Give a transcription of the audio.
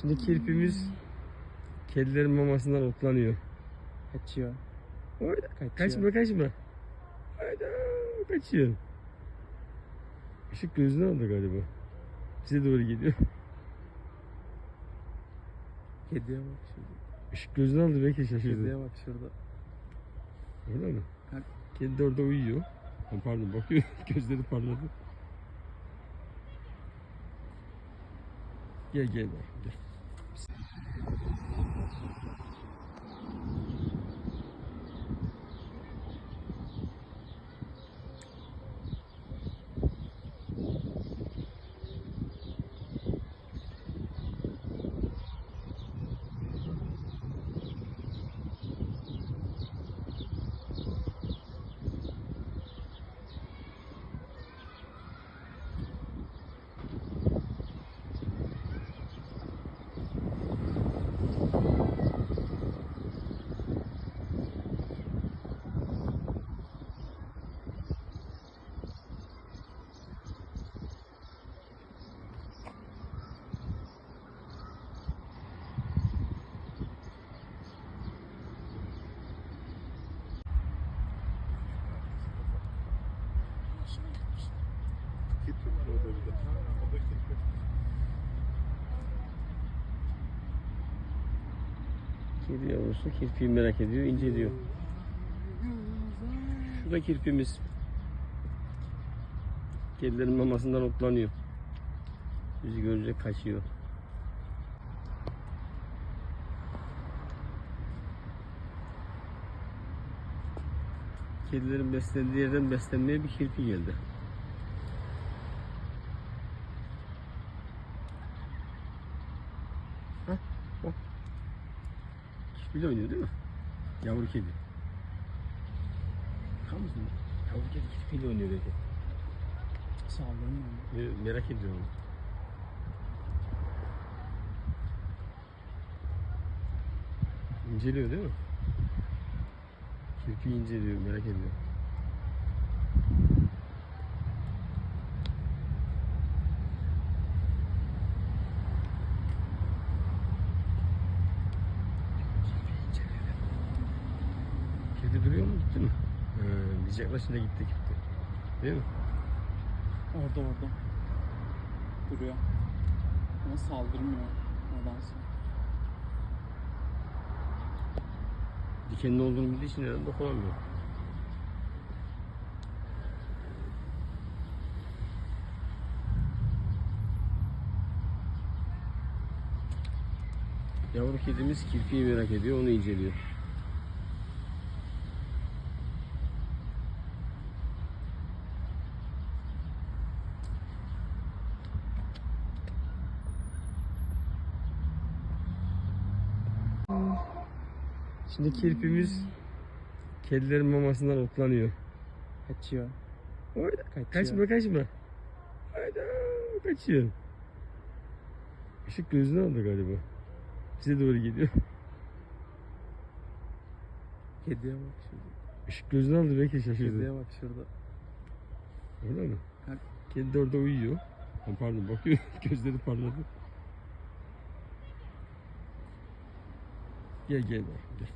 Şimdi kirpimiz kedilerin mamasından otlanıyor. Kaçıyor. Orada. Kaçıyor. Kaçma kaçma. Hayda kaçıyor. Işık gözünü aldı galiba. Bize doğru geliyor. Kediye bak şurada. Işık gözünü aldı belki şaşırdı. Kediye bak şurada. Mi? Ha. Kedi de orada uyuyor. Ha, pardon bakıyor. Gözleri parladı. Gel Kirpi var orada bir. Kedi yavrusu kirpiyi merak ediyor, inceliyor. Şurada kirpimiz. Kedilerin mamasından otlanıyor. Bizi görünce kaçıyor. Kedilerin beslendiği yerden beslenmeye bir kirpi geldi. Hah, bak. Kirpiyle oynuyor değil mi? Yavru kedi. Bakar mısın? Yavru kedi kirpiyle oynuyor dedi. Saldırmıyor. Ee, Merak ediyorum. İnceliyor değil mi? Kirpi inceliyor, merak ediyor. Kirpi inceliyor. Kedi duruyor mu gitti mi? Ee, biz yaklaşınca gitti gitti. Değil mi? Orada orada. Duruyor. Ama saldırmıyor. Nedense. Dikenli olduğunu bildiği için herhalde dokunamıyor. Yavru kedimiz kirpiyi merak ediyor, onu inceliyor. Şimdi kirpimiz kedilerin mamasından otlanıyor. Kaçıyor. Orada. Kaçıyor. Kaçma kaçma. Hayda kaçıyor. Işık gözünü aldı galiba. Bize doğru geliyor. Kediye bak şurada. Işık gözünü aldı belki şaşırdı. Kediye bak şurada. Öyle mi? Ha. Kedi de orada uyuyor. Ha, pardon bakıyor. Gözleri parladı. Gel gel. Gel.